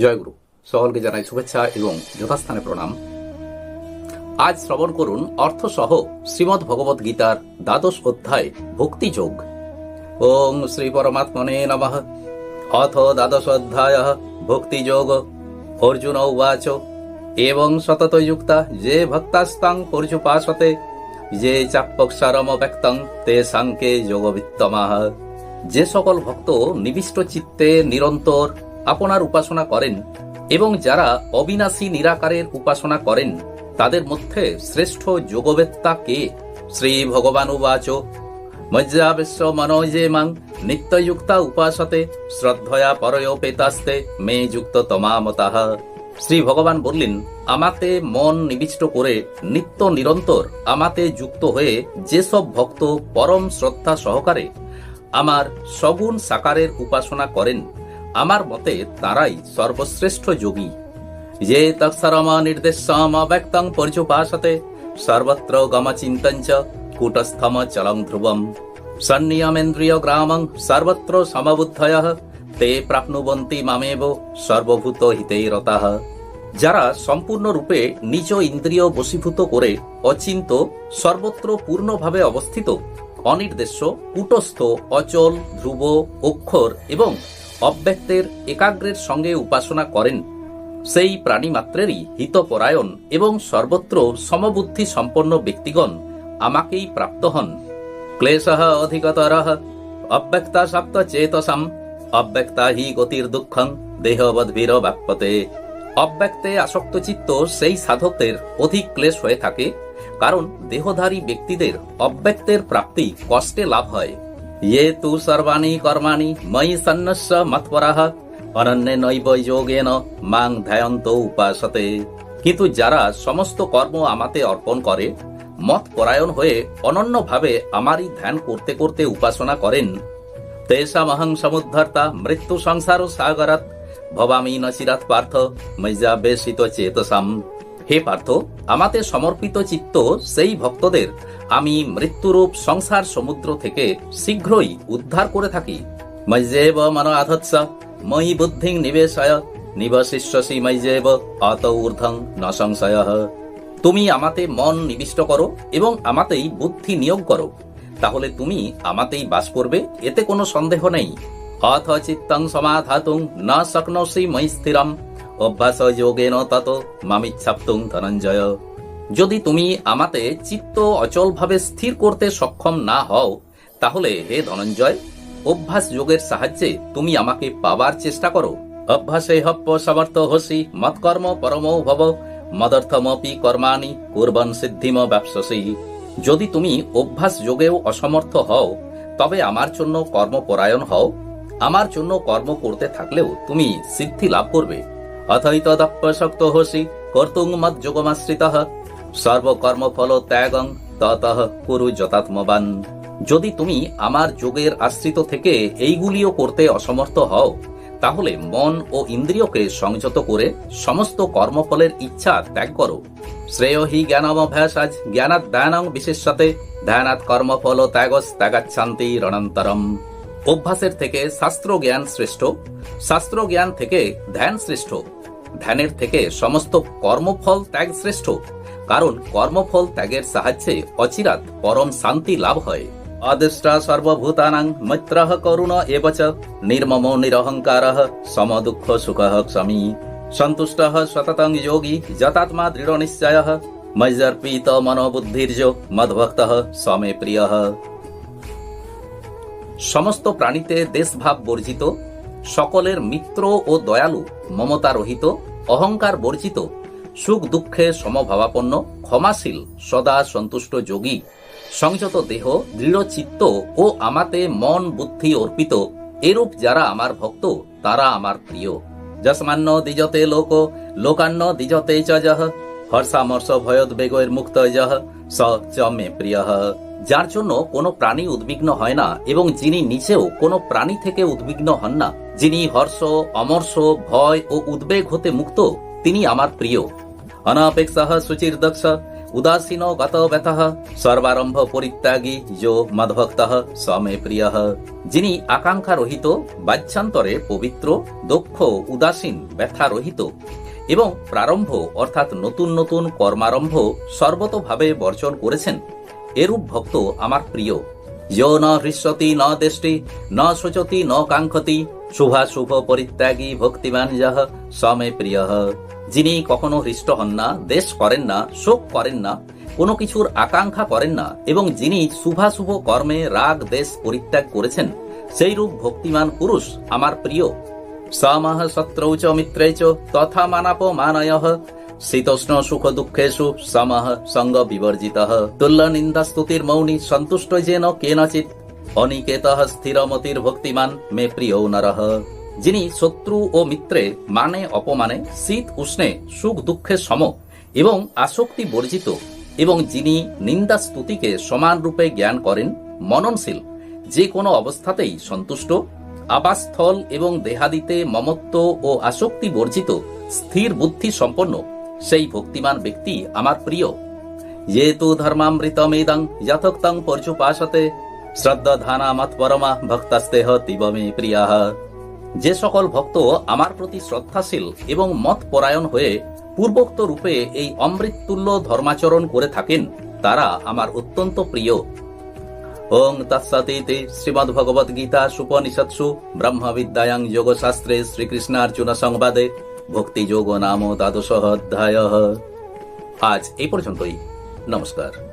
জয়গুরু। সকলকে জানাই শুভেচ্ছা এবং যথাস্থানে প্রণাম। আজ শ্রবণ করুন অর্থসহ শ্রীমদ্ ভগবত গীতার দ্বাদশ অধ্যায় ভক্তিযোগ ওং শ্রী পরমাত্মনে নমঃ। অথ দ্বাদশ অধ্যায় ভক্তিযোগ অর্জুন উবাচ। এবং সততযুক্তা যে ভক্তাস্তং পর্যুপাসতে যে চাপ্পক্ষারম ব্যক্তং তে সাংকে যোগবিত্তমাহ। যে সকল ভক্ত নিবিষ্ট চিত্তে নিরন্তর আপনার উপাসনা করেন এবং যারা অবিনাশী নিরাকারের উপাসনা করেন, তাদের মধ্যে শ্রেষ্ঠ যোগবেত্তা কে? শ্রী ভগবান উবাচ। মজ্জাবিশ্ব মনোজে মাং। নিত্যযুক্তা উপাসতে শ্রদ্ধয়া পরয়োপেতাস্তে মে যুক্ত তমামতাহ। শ্রী ভগবান বললেন, আমাতে মন নিবিষ্ট করে নিত্য নিরন্তর আমাতে যুক্ত হয়ে যেসব ভক্ত পরম শ্রদ্ধা সহকারে আমার সগুণ সাকারের উপাসনা করেন আমার মতে তারাই সর্বশ্রেষ্ঠ যোগী। যে তৎসরম নির্দেশম ব্যক্তং পর্যুপাসতে সর্বত্র গমচিন্তঞ্চ কূটস্থম চলং ধ্রুবম। সন্নিয়মেন্দ্রিয় গ্রামং সর্বত্র সমবুদ্ধয়, তে প্রাপ্নুবন্তি মামেব সর্বভূত হিতে রতাহ যারা সম্পূর্ণরূপে নিজ ইন্দ্রিয় বশীভূত করে অচিন্ত সর্বত্র পূর্ণভাবে অবস্থিত, অনির্দেশ্য কূটস্থ, অচল, ধ্রুব, অক্ষর এবং অব্যক্তের একাগ্রের সঙ্গে উপাসনা করেন। সেই প্রাণীমাত্রেরই হিতপরায়ণ এবং সর্বত্র সমবুদ্ধি সম্পন্ন ব্যক্তিগণ আমাকেই প্রাপ্ত হন। ক্লেশ অধিকতর অব্যক্তা সপ্ত চেতসাম অব্যক্তা হি গতির দুঃখং, দেহবদ্ভীর ব্যাপতে। অব্যক্তে আসক্ত চিত্ত সেই সাধকদের অধিক ক্লেশ হয়ে থাকে, কারণ দেহধারী ব্যক্তিদের অব্যক্তের প্রাপ্তি কষ্টে লাভ হয়। ইয়ে তু সর্বাণি কর্মাণি ময়ি সন্ন্যস্য মৎপরাহ অনন্যে নৈব যোগেন মাং ধ্যায়ন্ত উপাসতে কিন্তু যারা সমস্ত কর্ম আমাতে অর্পণ করে মত পরায়ণ হয়ে অনন্যভাবে আমারই ধ্যান করতে করতে উপাসনা করেন। তেষামহং সমুদ্ধর্তা মৃত্যু সংসার সাগরাত ভবামি নচিরাত পার্থ মৈজা বেশিত চেতসাম। হে পার্থ, আমাতে সমর্পিত চিত্ত সেই ভক্তদের আমি মৃত্যুরূপ সংসার সমুদ্র থেকে শীঘ্রই উদ্ধার করে থাকি। মৈজেব মন আধৎস ময়ি বুদ্ধিং নিবেশয়, নিবশিষ্যসি মৈজেব অত ঊর্ধ্বং ন সংশয় তুমি আমাতে মন নিবিষ্ট করো এবং আমাতেই বুদ্ধি নিয়োগ করো। তাহলে তুমি আমাতেই বাস করবে, এতে কোনো সন্দেহ নেই। অথ চিত্তং সমাধাতুং, ন শক্নোসি ময়ি স্থিরম। অভ্যাস যোগেন তত মামিচ্ছাপ্তুং ধনঞ্জয়। যদি তুমি আমাতে চিত্ত অচলভাবে স্থির করতে সক্ষম না হও, তাহলে হে ধনঞ্জয়, অভ্যাস যোগের সাহায্যে তুমি আমাকে পাবার চেষ্টা করো। অভ্যাসে হপ্প সমর্থ হসি, মৎকর্ম পরমো ভব, মদর্থমপি কর্মাণি, কুর্বন সিদ্ধিম ব্যবসসি। যদি তুমি অভ্যাস যোগেও অসমর্থ হও, তবে আমার জন্য কর্মপরায়ণ হও। আমার জন্য কর্ম করতে থাকলেও তুমি সিদ্ধি লাভ করবে। অথৈত দপ্পশক্ত হসি কর্তুং মদ যোগমাশ্রিত সর্বকর্মফল ত্যাগং তত কুরু যথাত্মবান যদি তুমি আমার যোগের আশ্রিত থেকে এইগুলিও করতে অসমর্থ হও, তাহলে মন ও ইন্দ্রিয়কে সংযত করে সমস্ত কর্মফলের ইচ্ছা ত্যাগ করো। শ্রেয় হি জ্ঞানমভ্যাস আজ জ্ঞানাৎ ধ্যানং বিশেষতে ধ্যানাৎ কর্মফল ত্যাগস ত্যাগাচ্ছান্তি রণান্তরম। অভ্যাসের থেকে শাস্ত্র জ্ঞান শ্রেষ্ঠ শাস্ত্র জ্ঞান থেকে ধ্যান শ্রেষ্ঠ। ধ্যানের থেকে সমস্ত কর্মফল ত্যাগ শ্রেষ্ঠ, কারণ কর্মফল ত্যাগের সাহায্যে অচিরাত পরম শান্তি লাভ হয়। অদৃষ্টা সর্বভূতানাং মৈত্র করুণ এবচ নির্মম নিরহংকার সম দুঃখ সুখ সমী। সন্তুষ্ট সততং যোগী যতাত্মা দৃঢ় নিশ্চয়। মৈজর্পিত মনোবুদ্ধির্য মদ্ভক্ত সমে প্রিয়। সমস্ত প্রাণীতে দেশভাব বর্জিত সকলের মিত্র ও দয়ালু মমতা রহিত অহংকার বর্জিত, সুখ দুঃখে সমভাবাপন্ন, ক্ষমাশীল, সদা সন্তুষ্ট যোগী, সংযত দেহ, দৃঢ় চিত্ত ও আমাতে মন বুদ্ধি অর্পিত, এরূপ যারা আমার ভক্ত, তারা আমার প্রিয়। যস্মান্ন দ্বিজতে লোক, লোকান্ন দ্বিজতে চ যহ, হর্ষামর্ষ ভয়োদ্বেগের মুক্ত যহ, স চ মে প্রিয়। যার জন্য কোনো প্রাণী উদ্বিগ্ন হয় না এবং যিনি নিচেও কোনো প্রাণী থেকে উদ্বিগ্ন হন না। যিনি হর্ষ, অমর্ষ, ভয় ও উদ্বেগ হতে মুক্ত, তিনি আমার প্রিয়। অনাপেক্ষ শুচির দক্ষ উদাসীন গত ব্যথ সর্বারম্ভ পরিত্যাগী যো মদভক্ত সমে প্রিয়। যিনি আকাঙ্ক্ষা রহিত বাচ্যান্তরে পবিত্র, দক্ষ, উদাসীন, ব্যথা রহিত এবং প্রারম্ভ অর্থাৎ নতুন নতুন কর্মারম্ভ সর্বতভাবে বর্জন করেছেন, এরূপ ভক্ত আমার প্রিয়। যো ন হৃষ্যতি, ন দেষ্টি, ন শোচতি ন কাঙ্ক্ষতি শুভাশুভ পরিত্যাগী ভক্তিমান যাহ, সমে প্রিয়। যিনি কখনো হৃষ্ট হন না, দেশ করেন না, শোক করেন না, কোনো কিছুর আকাঙ্ক্ষা করেন না, এবং যিনি শুভাশুভ কর্মে রাগ, দেশ পরিত্যাগ করেছেন সেই রূপ ভক্তিমান পুরুষ আমার প্রিয়। সমহ শত্রৌ চ, মিত্রে চ, তথা মানাপ মানয়। শীতোষ্ণ সুখ দুঃখেষু সমহ সঙ্গ বিবর্জিত। তুল্য নিন্দা স্তুতির মৌনি, সন্তুষ্ট যেন কেনচিত অনিকেত স্থিরমতির ভক্তিমান, মে প্রিয় নরহ যিনি শত্রু ও মিত্রে মানে অপমানে, শীত উষ্ণে, সুখ দুঃখের সম, এবং আসক্তি বর্জিত, এবং যিনি নিন্দা স্তুতিকে সমান রূপে জ্ঞান করেন, মননশীল, যে কোনো অবস্থাতেই সন্তুষ্ট, আবাসস্থল এবং দেহাদিতে মমত্ব ও আসক্তি বর্জিত, স্থির বুদ্ধি সম্পন্ন, সেই ভক্তিমান ব্যক্তি আমার প্রিয়। যেহেতু ধর্মামৃতমেদং, যথোক্তং পর্যুপাশতে শ্রদ্ধাধানা মৎপরমা ভক্তাস্তেহ তিবমে প্রিয়া। যে সকল ভক্ত আমার প্রতি শ্রদ্ধাশীল এবং মত পরায়ণ হয়ে পূর্বোক্ত রূপে এই অমৃততুল্য ধর্মাচরণ করে থাকেন, তারা আমার অত্যন্ত প্রিয়। ওং তৎসতীতি গীতা সুপনিষৎসু ব্রহ্মবিদ্যায়াং যোগশাস্ত্রে শ্রীকৃষ্ণার্জুন সংবাদে ভক্তি যোগ নাম দ্বাদশ অধ্যায় আজ এই পর্যন্তই। নমস্কার।